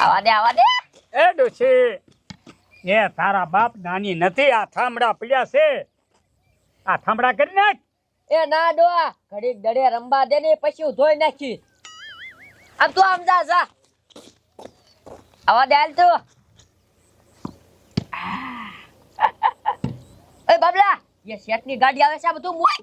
આવા દે આવા દે એ ડોશી એ તારા બાપ નાની નથી આ થાંભડા પડ્યા છે. આ થાંભડા કરી નાખ. એ ના ડોવા ઘડીક દડે રંબા દે ને પછી હું ધોઈ નાખી. આમ તું આમ જા જા. આવા દે હાલ તું. એ બાબલા એ શેઠની ગાડી આવે છે આ બધું મોય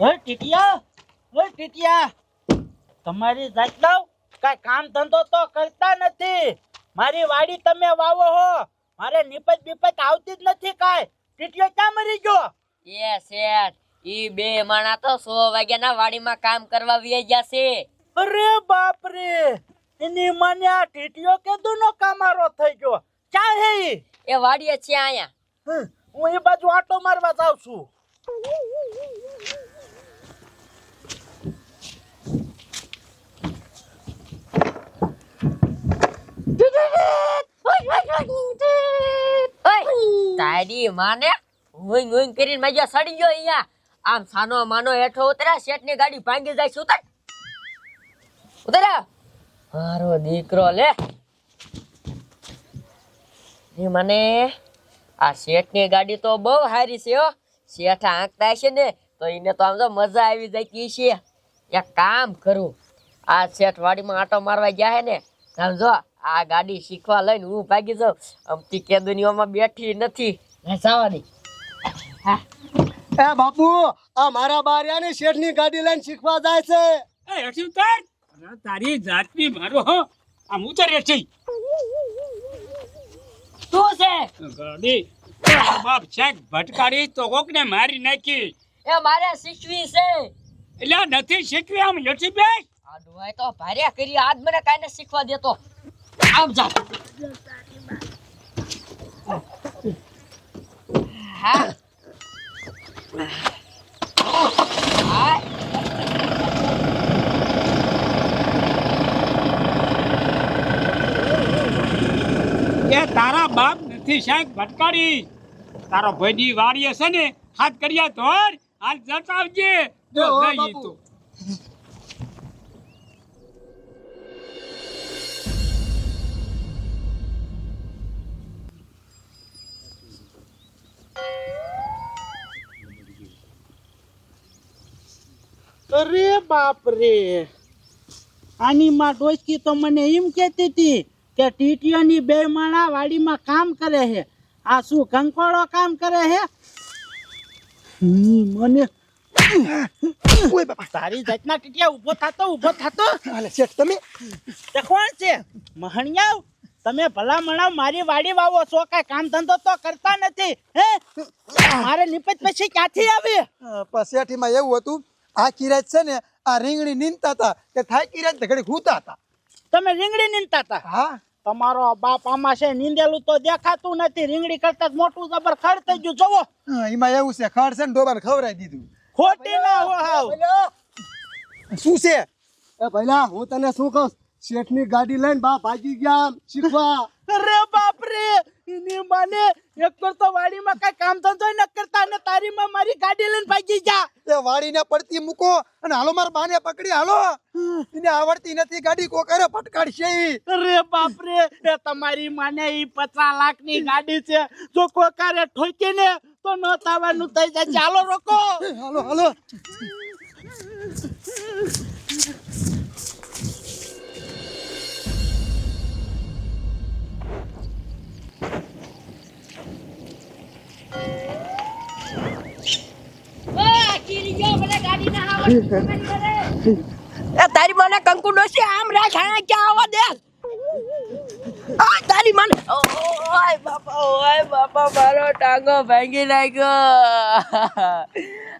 ઓય ટીટિયા? ઓય ટીટિયા? તમારી જાતનો કાંઈ કામ ધંધો તો કરતા નથી. મારી વાડી તમે વાવો હો. મારે નિપજ બિપજ આવતી જ નથી કાંઈ. ટીટિયો ક્યાં મરી ગયો? એ શેઠ ઈ બે માણા તો સો વાગ્યાના વાડીમાં કામ કરવા વી ગયા છે. અરે બાપ રે એની મને આ ટીટીઓ કે દુનો કામારો થઈ ગયો. ચા હે એ વાડીએ છે અહીંયા. હું એ બાજુ આટો મારવા જાઉં છું. તારી માને હુંઈંગ હુંઈંગ કરીને મજા સડી ગયો અહીંયા. આમ સાનો માનો હેઠો ઉતર્યા શેઠની ગાડી ભાંગી જાય છે, ઉતર. ઉતર્યા મારો દીકરો લે. એ મને આ શેઠની ગાડી તો બહુ સારી છે શેઠ આંકતા છે ને, તો એને તો આમ તો મજા આવી જતી છે. એક કામ કરું. આ શેઠ વાડીમાં આટો મારવા ગયા હે ને સમજો આ ગાડી શીખવા લઈને હું ભાગી જાઉં. અમતી કે દુનિયામાં બેઠી નથી. દે એ બાપુ આ મારા બારિયાની શેઠની ગાડી લઈને શીખવા જાય છે. એ હેઠી ઉતાર. અરે તારી જાતની મારો હો. આમ ઉતાર રેઠી તું છે? ગાડી બાપ છેક ભટકાડી તો કોકને મારી નાખી. એ મારે શીખવી છે. એટલે આ નથી શીખવી આમ હેઠી બે આ ડુવાય તો ભાર્યા કરી આજ મને કાઈને શીખવા દેતો. આમ જા. હા હા એ તારા બાપ નથી સાહેબ ભટકાડી. તારો ભાઈની વાડીએ છે ને હાથ કર્યા ધોર હાથ જતાવજે તો. અરે બાપ રે આની માં ડોસકી તો મને એમ કહેતી હતી કે ટીટીઓની બે માણા વાડીમાં કામ કરે છે. આ શું કંકોળો કામ કરે છે? હમ, મને ઓય બાપા. તારી જાતના ટીટિયા ઊભો થાતો ઊભો થાતો. હાલે શેઠ તમે? કોણ છે? મહણિયાવ? તમે ભલા મણાવ મારી વાડી વાવો છો કાંઈ કામ ધંધો તો કરતા નથી હે? મારે નિપજ પછી ક્યાંથી આવી? પસેઠીમાં એવું હતું આ કિરાજ છે ને આ રીંગણી નીંદતા હતા કે થાય કિરાજ ઘડી ખૂતા હતા. તમે રીંગણી નીંદતા હતા? હા. તમારો બાપ આમાં છે નીંદેલું તો દેખાતું નથી રીંગણી કરતા મોટું જબર ખડ થઈ ગયું જોવો. એમાં એવું છે ખડ છે ને ડોબાને ખવડાવી દીધું. ખોટી ના હો હાવ શું છે? એ ભઈલા હું તને શું કહું? શેઠની ગાડી લઈને બા ભાગી ગયા શીખવા. અરે બાપ રે એની માને એક પર તો વાડીમાં કઈ કામ ધંધો ન કરતા ને તારી માં મારી ગાડી લઈને ભાગી ગયા. એ વાડીને પડતી મૂકો અને હાલો માર બાને પકડી હાલો. એને આવડતી નથી ગાડી કોકરે ફટકાડશે. અરે બાપ રે એ તમારી માને ઈ પચાસ લાખની ગાડી છે. જો કોકારે ઠોકી ને તો ન થવાનું થઈ જાય ચાલો રોકો. હાલો હાલો. એ, તારી મને કંકુ ડોસી આમ રાખ હા ક્યાં આવવા દે? આ, તારી મને ઓય બાપા ઓય બાપા, મારો ટાંગો ભાંગી નાખ્યો.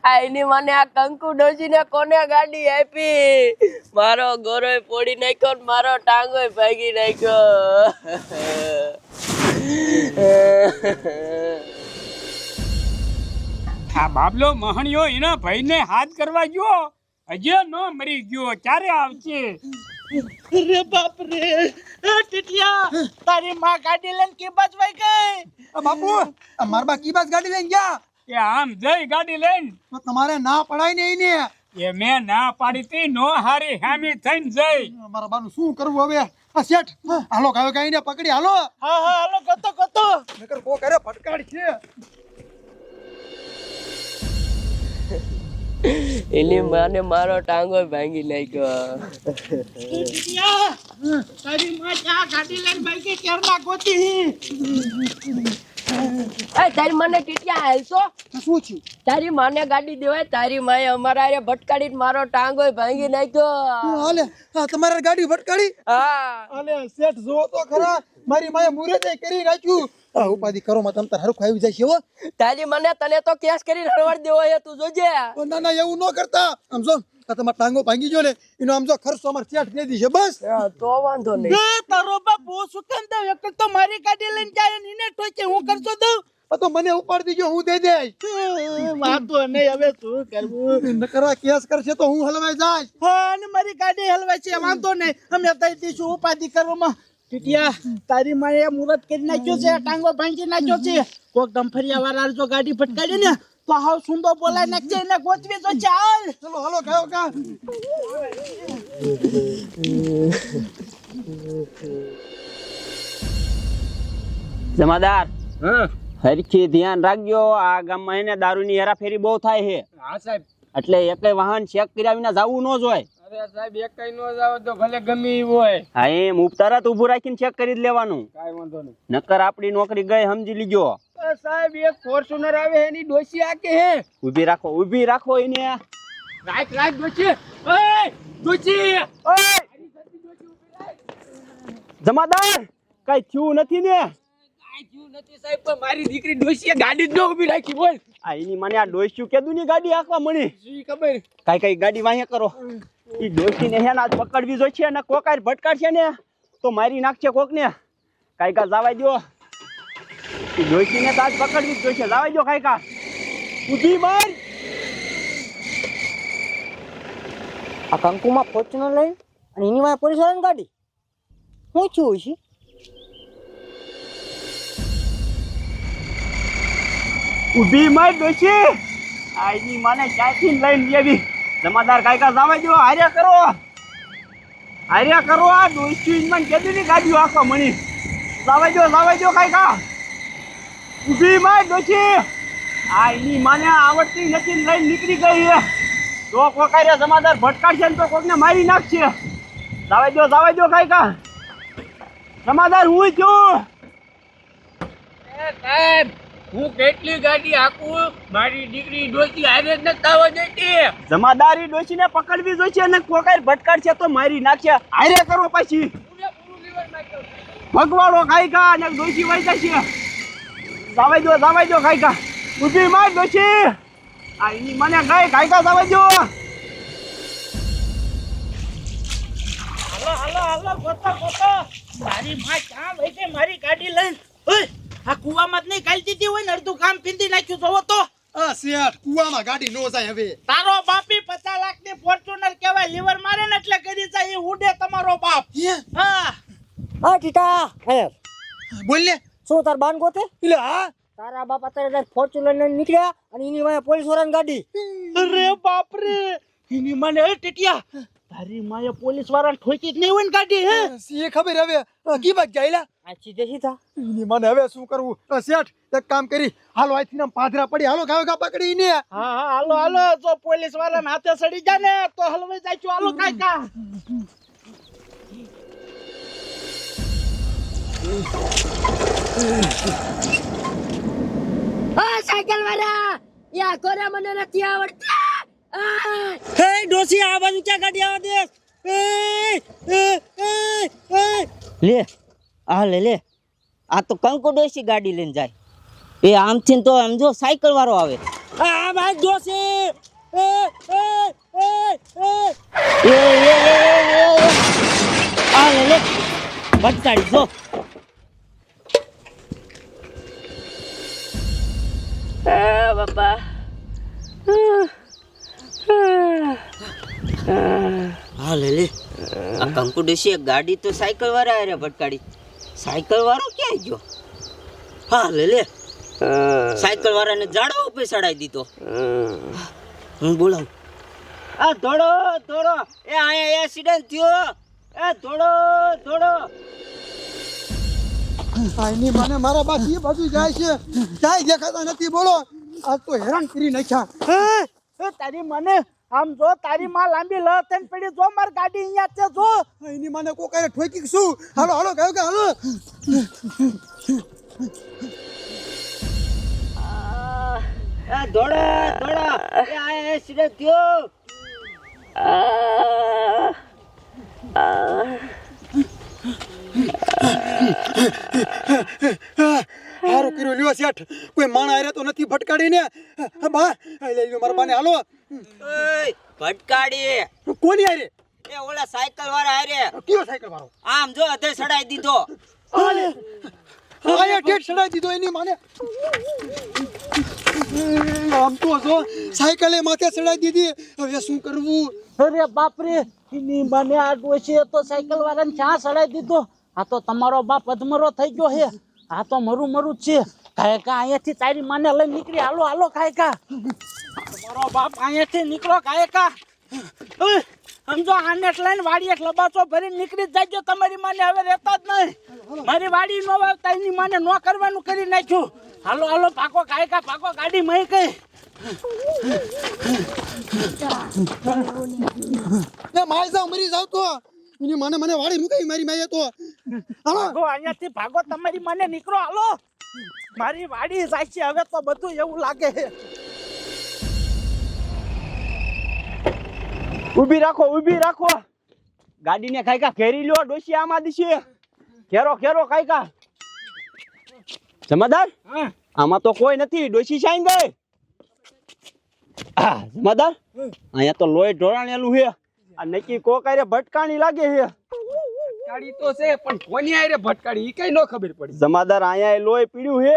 આ, એની મને આ કંકુ ડોસી ને કોને ગાડી આપી? મારો ગોરોય પોડી નાખ્યો ને મારો ટાંગોય ભાંગી નાખ્યો. આ બાબલો મહણિયો એના ભાઈને હાથ કરવા ગયો? હજી નો મરી ગયો. ક્યારે આવશે? રે બાપ રે ટીટિયા તારી માં ગાડી લઈને કે વઈ ગઈ? બાપુ મારા બા કી બાસ ગાડી લઈને ગયા. કે આમ જઈ ગાડી લઈને? તો તમારે ના પડાય ને એને. એ મેં ના પાડી તી નો હારી હામી થઈને જઈ. મારા બાનું શું કરવું હવે? આ શેઠ હાલો ગાયો ગાઈને પકડી હાલો. હા હા હાલો ગતો ગતો. નકર કોક અરે ફટકાડી છે. એની માને મારો ટાંગો ભાંગી નાખ્યો. તારી માં ચા ગાડી લઈને ભાઈ કેરલા ગોતી. એ તારી મને ટીટિયા હાલશો? શું થયું? તારી માને ગાડી દેવાય તારી માએ અમારા હારે ભટકાડીને મારો ટાંગો ભાંગી નાખ્યો. હાલે. આ તમારે ગાડી ફટકાડી હા. અલે શેઠ જો તો ખરા. મારી માએ મુરતે કરી નાખ્યું ઉપાધિ કરો માં તમ હરખું આવી જાય છે તારી મને તને તો કેસ કરીને હરવાડ દેવો તું જોજે. ના ના એવું ન કરતા. આમ જો ટાંગો ભાંગી ગયો ને એનો આમ જો ખર્ચો અમારે શેઠ દે દી બસ. તો વાંધો નહીં. તારો બાપ બહુ સુકન દઉં? એક તો મારી ગાડી લઈને જાય ને એને ઠોકે હું કરશો દઉં? તો મને ઉપાડ દીજો હું દે દે વાતો નહીં હવે શું કરવું? નકરા કેસ કરશે તો હું હલવાઈ જાય હા મારી ગાડી હલવાઈ છે વાંધો નહીં. અમે તઈ દઈશું ઉપાધિ કરવામાં. ટીટિયા તારી માએ મુરત કરી નાખ્યો છે ટાંગો ભાંગી નાખ્યો છે. કોક ડંફરિયા વાળા જો ગાડી ફટકાડી ને તો હાવ સુંદર બોલાય નાખજે એને ગોચવી તો ચાલ. ચલો હાલો ગયો કા જમાદાર. હા. હરખી ધ્યાન રાખજો આ ગામમાં એને દારૂની હેરાફેરી બહુ થાય છે. હા સાહેબ. એટલે એકે વાહન ચેક કર્યા વિના જવું ન જોઈએ. અરે સાહેબ એક કઈ જાવ તો ભલે ગમે ઈ હોય. હા એમ તરત ઊભું રાખીને ચેક કરી જ લેવાનું. કાઈ વાંધો નહીં. નકર આપણી નોકરી ગઈ સમજી લીજો. સાહેબ એક ફોર્ચ્યુનર આવે એની ડોસી આકે હે. ઊભી રાખો ઊભી રાખો એને. રાઈટ રાઈટ ડોસી ઓય ડોસી ઓય. જમાદાર કઈ થયું નથી ને? થયું નથી સાહેબ પણ મારી દીકરી ડોસીએ ગાડી જ ન ઊભી રાખી બોલ. આ એની મને આ ડોસ્યું કેદું ની ગાડી આખવા મળી? શું ખબર. કઈ કઈ ગાડી વાહે કરો. ઈ ડોસી ને હેના પકડવી જોઈ છે અને કોકાર ભટકાડશે ને તો મારી નાખશે કોક ને કાઈ કા જવાય દો ઈ ડોસી ને તાજ પકડવી જ જોઈશે. જવાય દો કાઈ કા ઊભી માર આ કંકુમાં ફોર્ચ્યુનર લઈ અને એની માં પોલીસ વાળાની ગાડી. શું થયું છે ઊભી માર ડોશી આ એની માને ક્યાંથી લઈને લેવી? જમાદાર કાયકા કા જવાય દો હાર્યા કરો. હાર્યા કરો, આ ડોશી મને કેદી ની ગાડીઓ આખો મણી. જવાય દો જવાય દો કાયકા. ઊભી માર ડોશી આ એની માને આવડતી નથી લઈને નીકળી ગઈ છે તો કોકારે જમાદાર ભટકાડશે ને તો કોકને મારી નાખશે. જવાય દો જવાય દો કાઈ કા જમાદાર હું છું સાહેબ હું કેટલી ગાડી આખું મારી દીકરી ડોસી હારે જ આવવા દેતી. જમાદારી ડોસીને પકડવી જોઈશે અને કોકાઈ ભટકાડશે તો મારી નાખશે. હારે કરો પછી. ભગવાડો ખાઈ કા અને ડોસી વહી જશે. જાવાઈ દો જાવાઈ દો ખાઈ કા ઊભી માર ડોસી આ એની મને ગાય ખાઈ કા જાવાઈ દો. હાલો હાલો હાલો ગોતા ગોતા. મારી માં ક્યાં વહી મારી ગાડી લઈને. આ કુવામાં જ નહીં કાલ દીધી હોય ને અડધું કામ પીંધી નાખ્યું જોવો તો. આ શેઠ કુવામાં ગાડી નો જાય હવે. તારો બાપી પચાસ લાખની ફોર્ચ્યુનર કહેવાય લીવર મારે ને એટલે કરી જાય એ ઉડે તમારો બાપ. હા? હા. ટીટા. હે. બોલ લે. શું તાર બાન ગોતે? એટલે હા. તારા બાપ અત્યારે ફોર્ચ્યુનર ને નીકળ્યા અને એની માયા પોલીસ વાળાની ગાડી. અરે બાપ રે એની મને એ ટીટિયા. તારી માએ પોલીસ વાળાને ઠોકી જ નહીં હોય ને ગાડી હે? સી ખબર હવે. કી વાત જાય લા આ સીધે મને હવે શું કરવું? શેઠ એક કામ કરી. હાલો અહીંથી નામ પાથરા પડી. હાલો ગાવ ગા પકડી ને હા હા હાલો હાલો. જો પોલીસ વાળાને હાથે સડી જાય ને તો હલવાઈ જાય છું. હાલો કાકા આ સાયકલ વાળા! યા કોરા મને નથી આવડતી! હે ડોસી આ બાજુ ક્યાં ગાડી આવવા દે? લે. આ લે લે. આ તો કંકુ ડોસી ગાડી લઈને જાય. એ આમથી તો આમ જો સાયકલ વાળો આવે. આ ભાઈ ડોસી એ એ એ એ. એ એ એ આ લે લે. ભટકાડી જો. બાપા. હા લે લે. આ કંકુ ડોશી ગાડી તો સાયકલ વાળા હારે ભટકાડી. સાયકલ વાળો ક્યાં ગયો? હા લે લે. સાયકલ વાળાને જાડો ઉપર ચડાવી દીધો. હું. બોલાવું? આ થોડો ધોડો એ અહીંયા એક્સિડન્ટ થયો. એ થોડો થોડો આની મને મારા બાકી એ બાજુ જાય છે. ક્યાંય દેખાતા નથી બોલો. આજ તો હેરાન કરી નાખ્યા. એ, એ તારી મને? આમ જો તારી માં લાંબી લ થઈને પડી જો માર ગાડી અહીંયા છે જો. એની મને કોકારે ઠોકી શું? હાલો હાલો કયો કે હાલો. આ દોડા દોડા એ અહીંયા એક્સિડન્ટ થયો. હારું કર્યું લ્યો શેઠ કોઈ માણ આરે તો નથી ભટકાડીને બા લઈ લ્યો મારા બાને હાલો ભટકાડી કોની આરે એ ઓલા સાયકલ વાળા આરે કયો સાયકલ વાળો આમ જો અધે સડાઈ દીધો આયા ઠેઠ સડાઈ દીધો એની માને આમ તો સાયકલે માથે ચડાઈ દીધી. હવે શું કરવું? અરે બાપરે, એની મને આ ડોશીએ તો સાયકલ વાળાને ચા ચડાવી દીધો? આ તો તમારો બાપ અધમરો થઈ ગયો હે. આ તો મરું મરું છે. કાયકા અહીંયાથી તારી માને લઈ નીકળી. હાલો હાલો કાયકા તમારો બાપ અહીંયાથી નીકળો કાયકા સમજો, આને લઈને વાડીએ લબાચો ભરીને નીકળી જાજો. તમારી માને હવે રહેતા જ નહીં. મારી વાડી નો વાવતા એની માને નો કરવાનું કરી નાખ્યું. હાલો હાલો પાકો કાયકા પાકો ગાડી મય કઈ. એ માય જાવ મરી જાવ તો. મને મને મને વાળી મુકાઈ મારી માય તો. હાલો. ભાગો અહીંયાથી ભાગો તમારી મને નીકળો હાલો. મારી વાડી જાય છે હવે તો બધું એવું લાગે ઊભી રાખો ઊભી રાખો. ગાડીને કાયકા ઘેરી લ્યો ડોશી આમાં દીશે ઘેરો ઘેરો કાંઈકા જમાદાર? આમાં તો કોઈ નથી ડોશી સાઈન ગઈ આ, જમાદાર? અહીંયા તો લોહી ઢોળાણેલું છે. આ નક્કી કોકારે ભટકાણી લાગે છે. ગાડી તો છે પણ કોની આરે ભટકાડી ઈ કઈ ન ખબર પડી. જમાદાર અહીંયા લોહી પીડ્યું છે.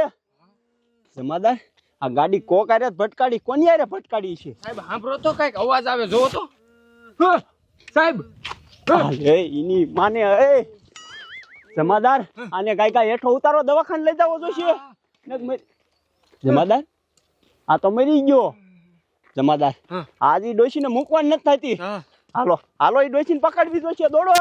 જમાદાર આ ગાડી કોકારે જ ભટકાડી કોની આરે ભટકાડી છે? સાહેબ સાંભળો તો કંઈક અવાજ આવે જોવો તો. હ, સાહેબ. એ એની માને એ જમાદાર આને કઈ ગાય હેઠો ઉતારો દવાખાને લઈ જાવો જોશે. જમાદાર? આ તો મરી ગયો. જમાદાર આજે ડોસી ડોશીને મૂકવાની નથી થતી. હાલો હાલો એ ડોશીને પકડવી જોશે દોડો.